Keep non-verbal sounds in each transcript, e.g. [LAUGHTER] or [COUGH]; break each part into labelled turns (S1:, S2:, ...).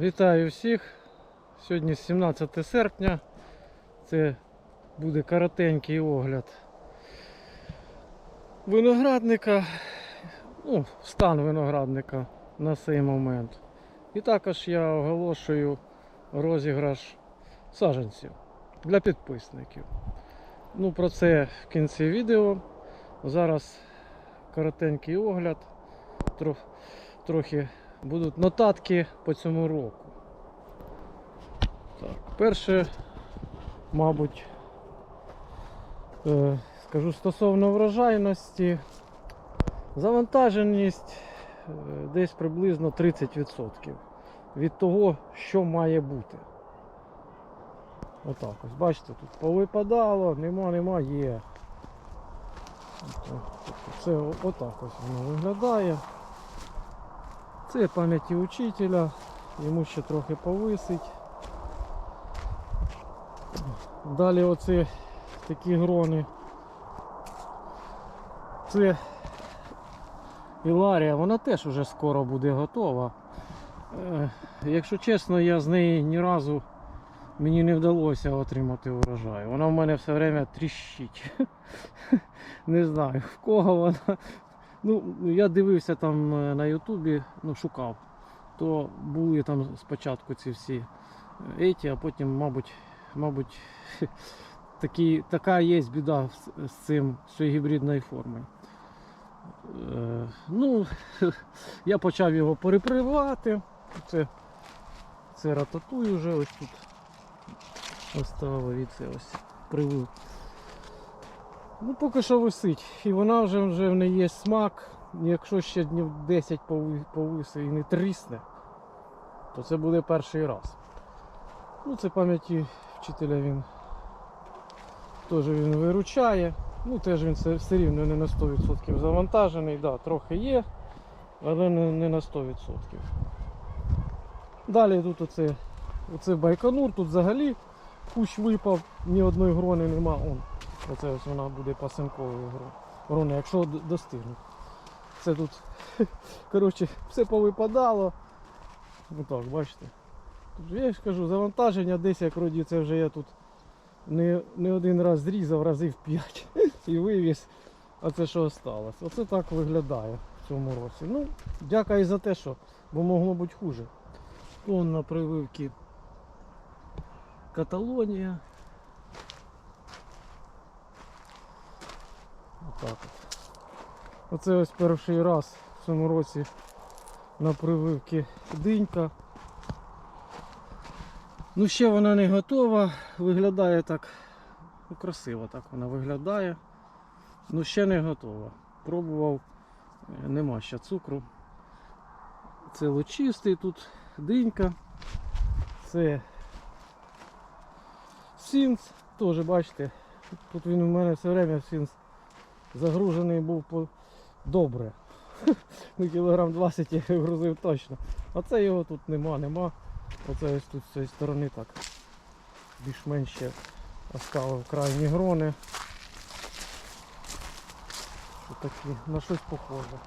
S1: Вітаю всіх. Сьогодні 17 серпня. Це буде коротенький огляд виноградника. Ну, стан виноградника на цей момент. І також я оголошую розіграш саджанців для підписників. Ну, про це в кінці відео. Зараз коротенький огляд. Трохи будуть нотатки по цьому року. Так, перше, мабуть, е, скажу стосовно врожайності. Завантаженість е, десь приблизно 30% від того, що має бути. Отак ось, бачите, тут повипадало, нема, нема, є. Тобто Це отак ось воно виглядає. Це пам'яті учителя, йому ще трохи повисить. Далі оці такі грони. Це Іларія, вона теж вже скоро буде готова. Е, Якщо чесно, я з неї ні разу мені не вдалося отримати урожай. Вона в мене все время тріщить. [LAUGHS] Не знаю в кого вона. Ну, я дивився там е, на Ютубі, ну, шукав, то були там спочатку ці всі е, еті, а потім, мабуть, мабуть, [LAUGHS] такі, така є біда з, цим, з цією гібридною формою. Е, ну, [LAUGHS] я почав його перепривати. Це, це рататуй вже ось тут оставив і це ось привив. Ну, поки що висить. І вона вже, вже в неї є смак. Якщо ще днів 10 пови- повисе і не трісне, то це буде перший раз. Ну, це пам'яті вчителя він теж він виручає. Ну, теж він все, рівно не на 100% завантажений, да, трохи є, але не, не на 100%. Далі тут оце, оце Байконур, тут взагалі кущ випав, ні одної грони нема. Он. Оце ось вона буде пасинковою гро- грона, якщо д- достигне. Це тут, [LAUGHS] коротше, все повипадало. Отак, бачите. Тут я ж кажу, завантаження десь як вроді це вже я тут не, не один раз зрізав, разів 5 [LAUGHS] і вивіз. А це що осталось. Оце так виглядає в цьому році. Ну, дякую за те, що, бо могло бути хуже. Вон на прививці Каталонія. Отак от. Оце ось перший раз в цьому році на прививці динька. Ну ще вона не готова, виглядає так, ну красиво так вона виглядає. Ну ще не готова. Пробував, е, нема ще цукру. Це лучистий тут динька. Це сінц, теж бачите, тут він у мене все время сінц загружений був по добре. Ну, кілограм 20 я грузив точно. А це його тут нема, нема. Оце ось тут з цієї сторони так. Більш-менш ще крайні грони. Такі, на щось похоже.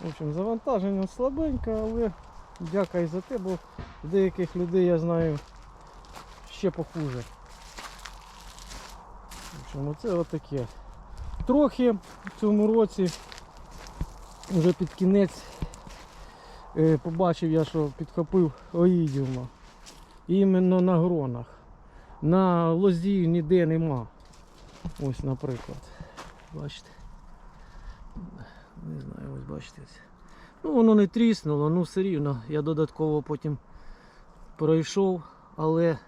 S1: В общем, завантаження слабеньке, але дякую за те, бо деяких людей я знаю ще похуже. В общем, оце отаке. Трохи в цьому році, вже під кінець, е, побачив я, що підхопив оїдіума. Іменно на гронах. На лозі ніде нема. Ось, наприклад. Бачите? Не знаю, ось бачите. Ну, воно не тріснуло, ну все рівно. Я додатково потім пройшов, але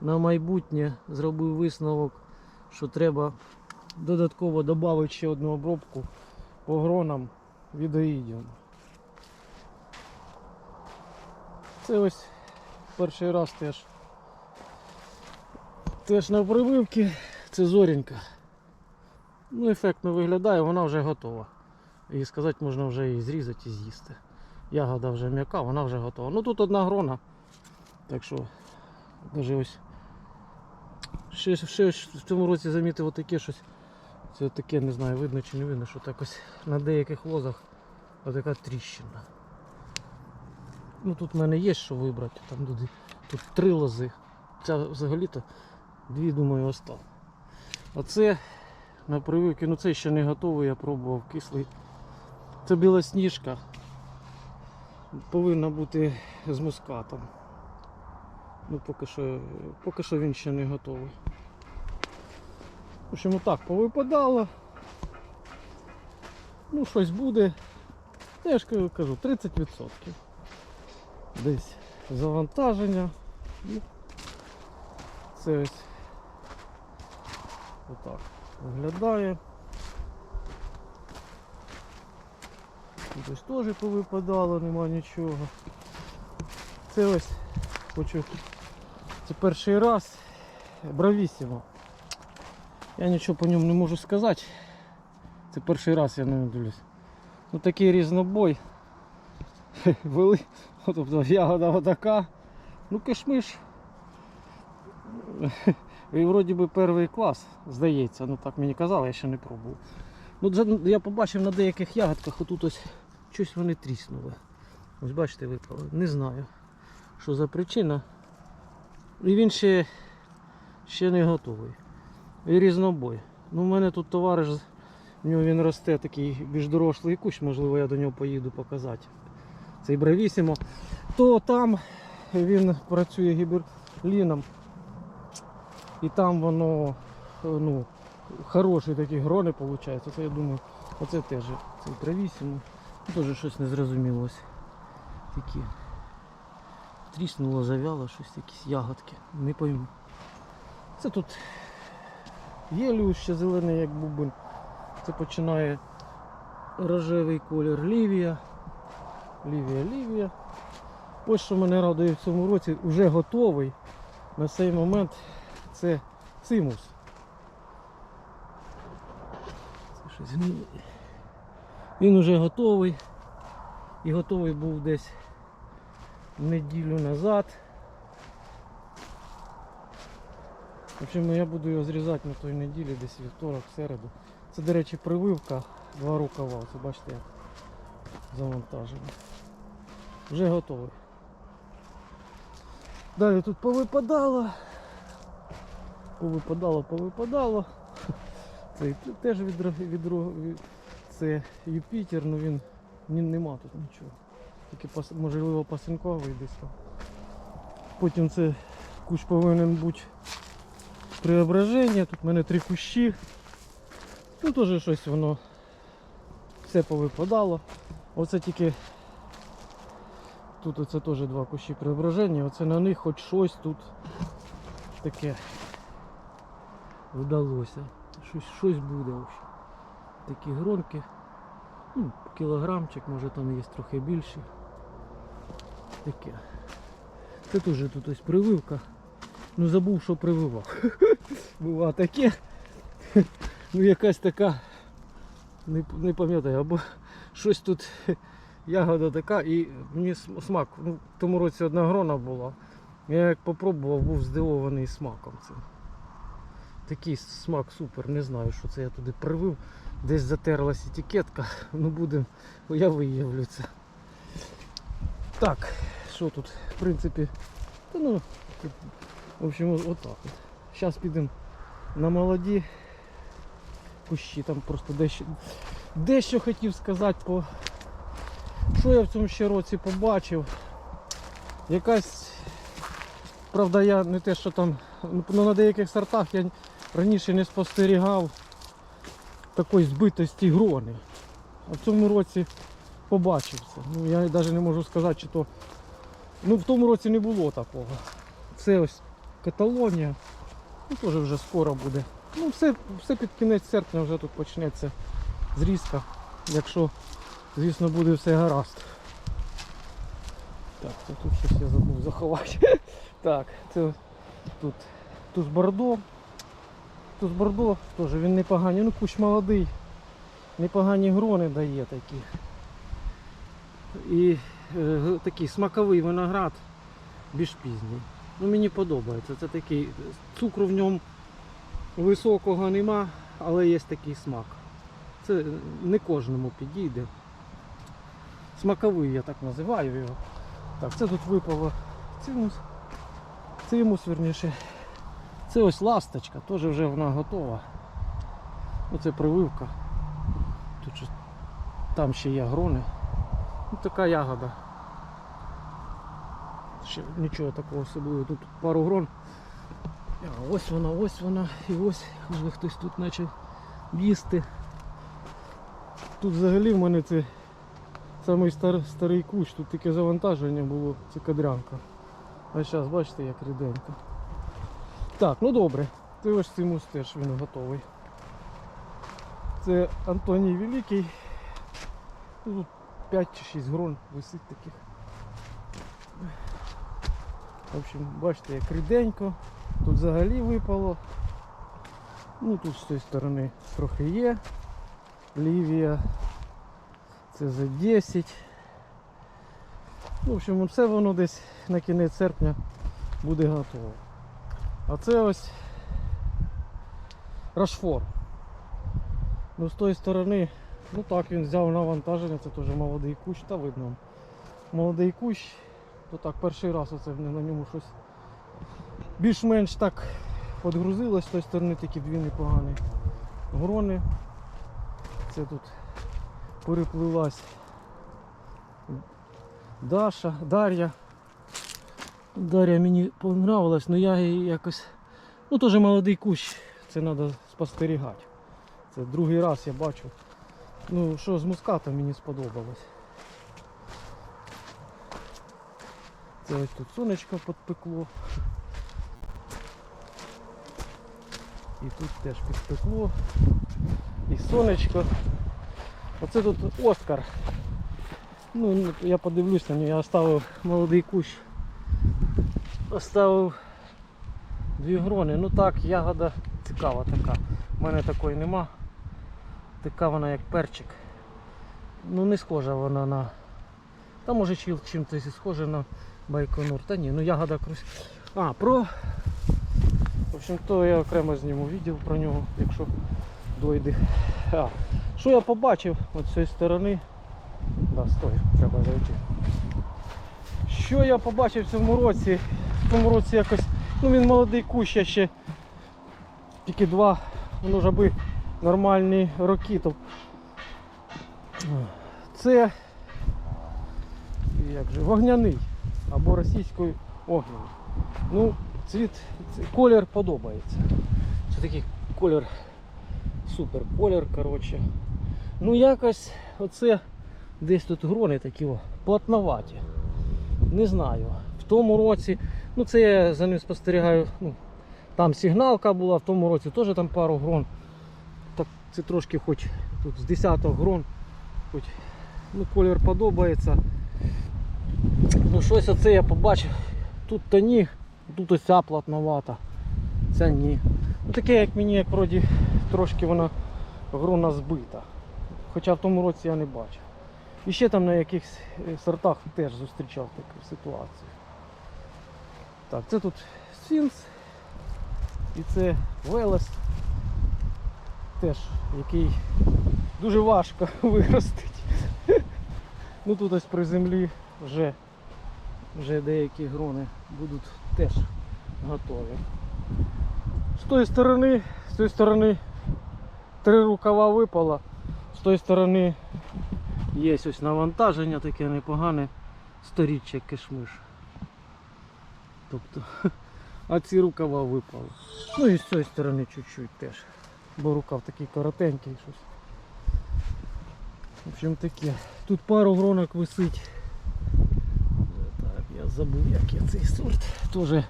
S1: на майбутнє зробив висновок, що треба додатково додати ще одну обробку по гронам від. Це ось перший раз теж. Теж на прививки. Це зорінька. Ну, ефектно виглядає, вона вже готова. І сказати, можна вже її зрізати і з'їсти. Ягода вже м'яка, вона вже готова. Ну тут одна грона. Так що, даже ось. Ще, ще в цьому році замітив отаке щось. Це таке, не знаю, видно чи не видно, що так ось на деяких лозах отака тріщина. Ну тут в мене є що вибрати. Там туди, тут три лози. Ця взагалі-то дві, думаю, остав. А це на прививки, ну це ще не готовий, я пробував кислий. Це білосніжка. Повинна бути з мускатом. Ну поки що, поки що він ще не готовий. В общем, отак повипадало. Ну, щось буде. Я ж кажу- кажу, 30%. Десь завантаження. Ну, Це ось отак виглядає. Ось теж повипадало, нема нічого. Це ось хочу. Це перший раз. Бравісімо. Я нічого по ньому не можу сказати. Це перший раз я ньому дивлюсь. Ну такий різнобой. [LAUGHS] Вели. Тобто ягода отака. Ну кишмиш. [LAUGHS] І вроді би перший клас, здається. Ну так мені казали, я ще не пробував. Ну, я побачив на деяких ягодках, отут ось щось вони тріснули. Ось бачите, випали. Не знаю, що за причина. І він ще, ще не готовий. І різнобой. Ну, у мене тут товариш, в нього він росте такий більш дорослий кущ, можливо, я до нього поїду показати. Цей бравісімо. То там він працює гіберліном. І там воно ну, хороші такі грони виходить. Це я думаю, оце теж цей бравісімо. Теж щось незрозуміло ось. Такі. Тріснуло, завяло щось, якісь ягодки. Не пойму. Це тут Єлю ще зелений, як бубен. Це починає рожевий колір Лівія. Лівія, Лівія. Ось що мене радує в цьому році, вже готовий. На цей момент це цимус. Він вже готовий. І готовий був десь неділю назад. В общем, я буду його зрізати на той неділі, десь вівторок, середу. Це, до речі, прививка, два рукава. Це бачите, як завантажено. Вже готовий. Далі тут повипадало. Повипадало, повипадало. Це теж від, від, від, це Юпітер, але він ні, нема тут нічого. Тільки можливо пасинковий десь там. Потім це кущ повинен бути преображення. Тут в мене три кущі. Ну теж щось воно все повипадало. Оце тільки тут оце теж два кущі преображення. Оце на них хоч щось тут таке вдалося. Щось, щось буде. в общем. Такі гронки. Ну, кілограмчик, може там є трохи більше. Таке. Це теж тут ось прививка. Ну забув, що прививав. [LAUGHS] Бува таке. [LAUGHS] Ну якась така. Не, не пам'ятаю, або щось тут [LAUGHS] ягода така і мені смак. Ну, в тому році одна грона була. Я як попробував, був здивований смаком цим. Такий смак супер, не знаю, що це я туди привив. Десь затерлась етикетка. Ну будемо, я виявлю це. Так, що тут, в принципі, та ну, в общем, от так от. Зараз підемо на молоді кущі, там просто дещо, дещо хотів сказати по. Що я в цьому ще році побачив? Якась, правда, я не те, що там, ну на деяких сортах я раніше не спостерігав такої збитості грони. А в цьому році побачив це. Ну, я навіть не можу сказати, чи то. Ну в тому році не було такого. Це ось Каталонія. Ну теж вже скоро буде. Ну все, все під кінець серпня вже тут почнеться зрізка. Якщо, звісно, буде все гаразд. Так, це тут щось я забув заховати. [LAUGHS] Так, це тут туз бордо. Туз бордо теж він непоганий. Ну кущ молодий. Непогані грони дає такі. І е, такий смаковий виноград більш пізній. Ну мені подобається. Це такий цукру в ньому високого нема, але є такий смак. Це не кожному підійде. Смаковий я так називаю його. Так, це тут випало цимус. Цимус, верніше. Це ось ласточка, теж вже вона готова. Оце прививка. Тут там ще є грони. Ну, така ягода. Ще нічого такого особливого. Тут пару грон. Ось вона, ось вона і ось вже хтось тут почав їсти. Тут взагалі в мене це самий стар, старий кущ, тут таке завантаження було, це кадрянка. А зараз бачите як ріденько. Так, ну добре. Це ось цимус теж він готовий. Це Антоній Великий. Ну, Тут 5 чи 6 грон висить таких. В общем, бачите, як ріденько. Тут взагалі випало. Ну тут з цієї сторони трохи є. Лівія. Це за 10. Ну, в общем, все воно десь на кінець серпня буде готово. А це ось Рашфор. Ну з тої сторони, ну так, він взяв навантаження, це теж молодий кущ, та видно. Молодий кущ, то так перший раз оце на ньому щось більш-менш так подгрузилось, з тої сторони такі дві непогані грони. Це тут переплилась Даша, Дар'я. Дар'я мені понравилась, але я її якось. Ну теж молодий кущ, це треба спостерігати. Це другий раз я бачу. Ну що з мускатом мені сподобалось. Це ось тут сонечко підпекло. І тут теж підпекло. І сонечко. Оце тут Оскар. Ну, я подивлюсь на нього, я оставив молодий кущ. Оставив дві грони. Ну так, ягода цікава така. У мене такої нема. Така вона як перчик. Ну не схожа вона на. Та може чим- чим-то і схожа на байконур. Та ні, ну ягода крус. А, про. В общем, то я окремо зніму відео про нього, якщо дойде. А, що я побачив от з цієї сторони. Да, стой, треба зайти. Що я побачив в цьому році? В цьому році якось. Ну він молодий кущ, я ще тільки два, воно вже би нормальні роки. То... Це як же, вогняний або російською огняний. Ну, цвіт, колір подобається. Це такий колір, супер колір, коротше. Ну якось оце десь тут грони такі о, плотноваті. Не знаю. В тому році, ну це я за ним спостерігаю. Ну, там сигналка була, в тому році теж там пару грон. Так це трошки хоч тут з десяток грон. Хоч ну, колір подобається. Ну щось оце я побачив. Тут то ні, тут ось ця плотновата. Ця ні. Ну таке як мені як вроді трошки вона грона збита. Хоча в тому році я не бачив. І ще там на якихось е, сортах теж зустрічав таку ситуацію. Так, це тут Сфінкс і це Велес. Теж який дуже важко [LAUGHS] виростить. Ну тут ось при землі вже, вже деякі грони будуть теж готові. З тої сторони, з тої сторони три рукава випало, з тої сторони Є ось навантаження таке непогане, сторіччя кишмиш. Тобто, [LAUGHS] а ці рукава випали. Ну і з цієї сторони чуть-чуть теж. Бо рукав такий коротенький щось. В общем таке. Тут пару гронок висить. Забув як я цей сорт. Тоже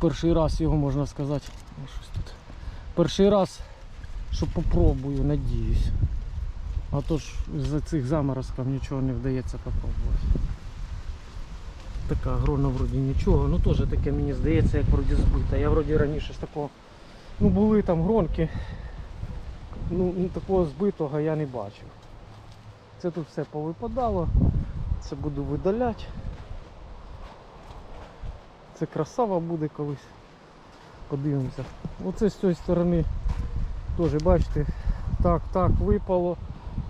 S1: перший раз його можна сказати. Щось тут. Перший раз, що попробую, надіюсь. А то ж за цих заморозків нічого не вдається попробувати. Така грона вроді нічого, ну теж таке мені здається, як вроді збита. Я вроді раніше з такого, ну були там гронки, ну ну, такого збитого я не бачив. Це тут все повипадало, це буду видаляти. Це красава буде колись. Подивимося. Оце з цієї сторони теж бачите, так, так, випало.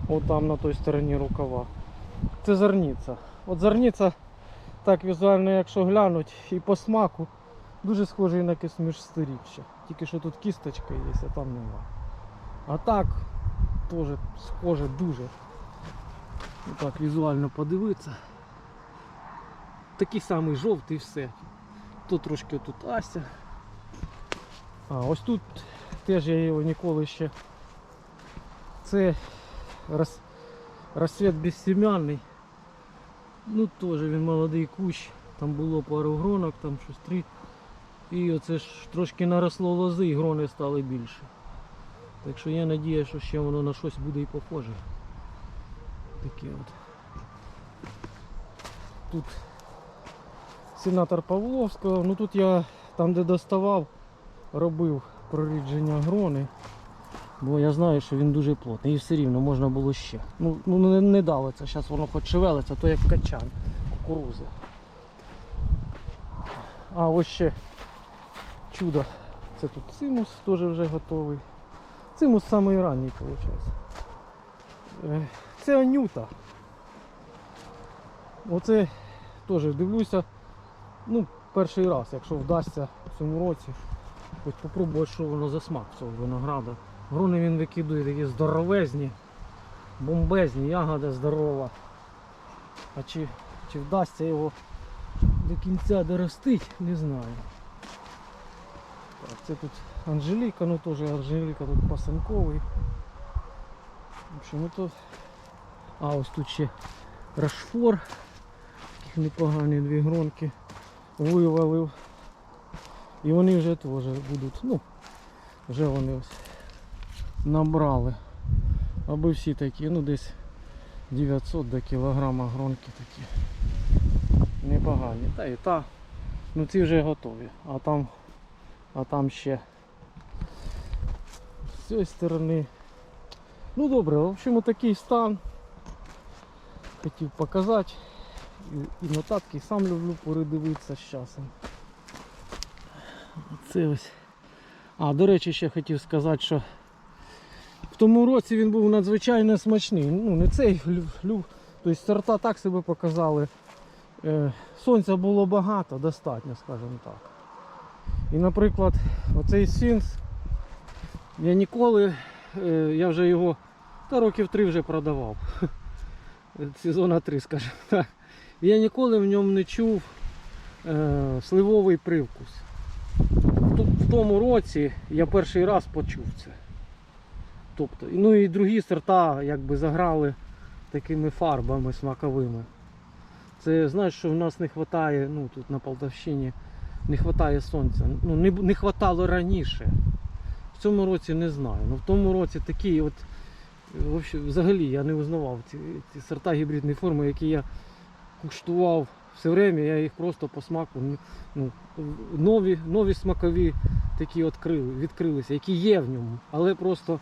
S1: От там на той стороні рукава. Це зерниця. От зерниця так візуально, якщо глянуть, і по смаку, дуже схожий на кисміш сторіччя. Тільки що тут кісточка є, а там нема. А так, теж схоже дуже. Ну Так, візуально подивитися. Такий самий жовтий все. Тут трошки тут Ася. А, ось тут теж я його ніколи ще. Це роз... розсвіт безсем'яний. Ну теж він молодий кущ. Там було пару гронок, там щось три. І оце ж трошки наросло лози і грони стали більше. Так що я надію, що ще воно на щось буде і похоже. Таке от. Тут сенатор Павловського. Ну тут я там де доставав, робив прорідження грони. Бо я знаю, що він дуже плотний і все рівно можна було ще. Ну, ну не, не давиться, зараз воно хоч шевелиться, то як качан кукурузи. А ось ще чудо. Це тут цимус теж вже готовий. Цимус самий ранній, виходить. Е, Це анюта. Оце теж дивлюся. Ну, перший раз, якщо вдасться в цьому році, хоч попробувати, що воно за смак цього винограда. Груни він викидує такі здоровезні, бомбезні, ягода здорова. А чи, чи вдасться його до кінця доростить, не знаю. Так, це тут Анжеліка, ну теж Анжеліка тут пасанковий. В общем, ну то... А ось тут ще Рашфор. Таких непогані дві гронки вивалив. І вони вже теж будуть, ну, вже вони ось набрали. Аби всі такі, ну десь 900 до кілограма гронки такі. Непогані. Та і та. Ну ці вже готові. А там, а там ще з цієї сторони. Ну добре, в общем такий стан. Хотів показати. І, нотатки сам люблю передивитися з часом. Це ось. А, до речі, ще хотів сказати, що в тому році він був надзвичайно смачний. Ну, не цей лю, лю, тобто сорта так себе показали. Е, сонця було багато, достатньо, скажімо так. І, наприклад, оцей сінс, я ніколи, е, я вже його та років три вже продавав. [LAUGHS] Сезона 3, скажімо так. Я ніколи в ньому не чув е, сливовий привкус. В, тому році я перший раз почув це. Тобто, ну і другі сорта якби заграли такими фарбами смаковими. Це знаєш, що в нас не вистачає, ну тут на Полтавщині не вистачає сонця. Ну не, не хватало раніше. В цьому році не знаю. Ну в тому році такі от взагалі я не узнавав ці, ці сорта гібридної форми, які я куштував все время, я їх просто по смаку ну, нові, нові смакові такі відкрили, відкрилися, які є в ньому, але просто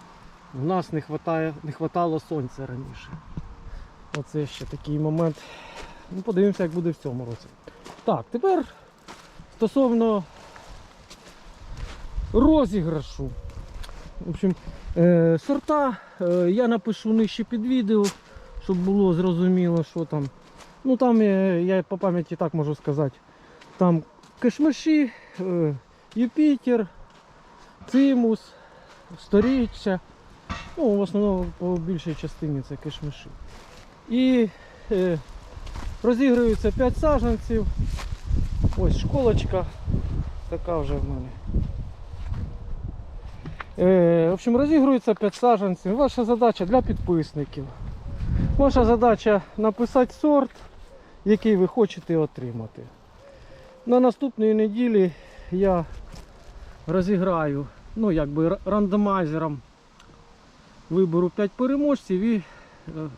S1: в нас не хватає, не хватало сонця раніше. Оце ще такий момент. Ну, подивимося, як буде в цьому році. Так, тепер стосовно розіграшу. В общем, е, сорта е, я напишу нижче під відео, щоб було зрозуміло, що там. Ну там е, я по пам'яті так можу сказати. Там кишмиші, е, Юпітер, Цимус, Сторіччя. Ну, в основному по більшій частині це кишмиші. І е, розігрується 5 саджанців. Ось школочка така вже в мене. Е, в общем, розігрується 5 саджанців. Ваша задача для підписників. Ваша задача написати сорт, який ви хочете отримати. На наступній неділі я розіграю, ну якби рандомайзером виберу 5 переможців і е,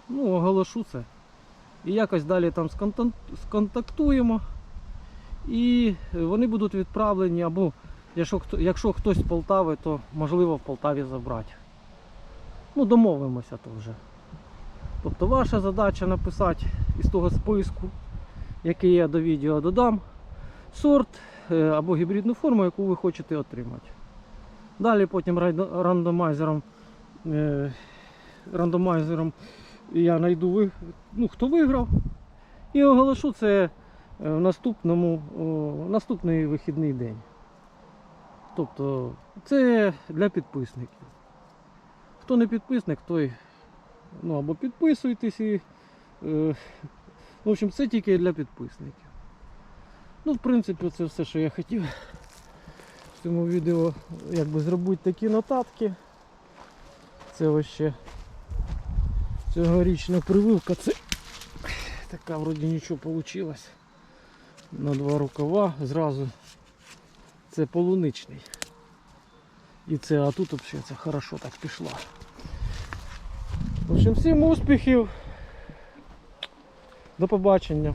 S1: ну, оголошу це. І якось далі там сконтактуємо. І вони будуть відправлені або якщо, якщо хтось з Полтави, то можливо в Полтаві забрати. Ну, домовимося то вже. Тобто ваша задача написати із того списку, який я до відео додам, сорт е, або гібридну форму, яку ви хочете отримати. Далі потім рандомайзером, е, рандомайзером я знайду ну, хто виграв. І оголошу це е, в наступному, о, наступний вихідний день. Тобто це для підписників. Хто не підписник, той ну, або підписуйтесь і. Е, в общем, це тільки для підписників. Ну, в принципі, це все, що я хотів в цьому відео якби зробити такі нотатки. Це ось ще цьогорічна прививка. Це така вроді нічого вийшло. На два рукава зразу. Це полуничний. І це, а тут взагалі це хорошо так пішло. В общем, всім успіхів. До побачення.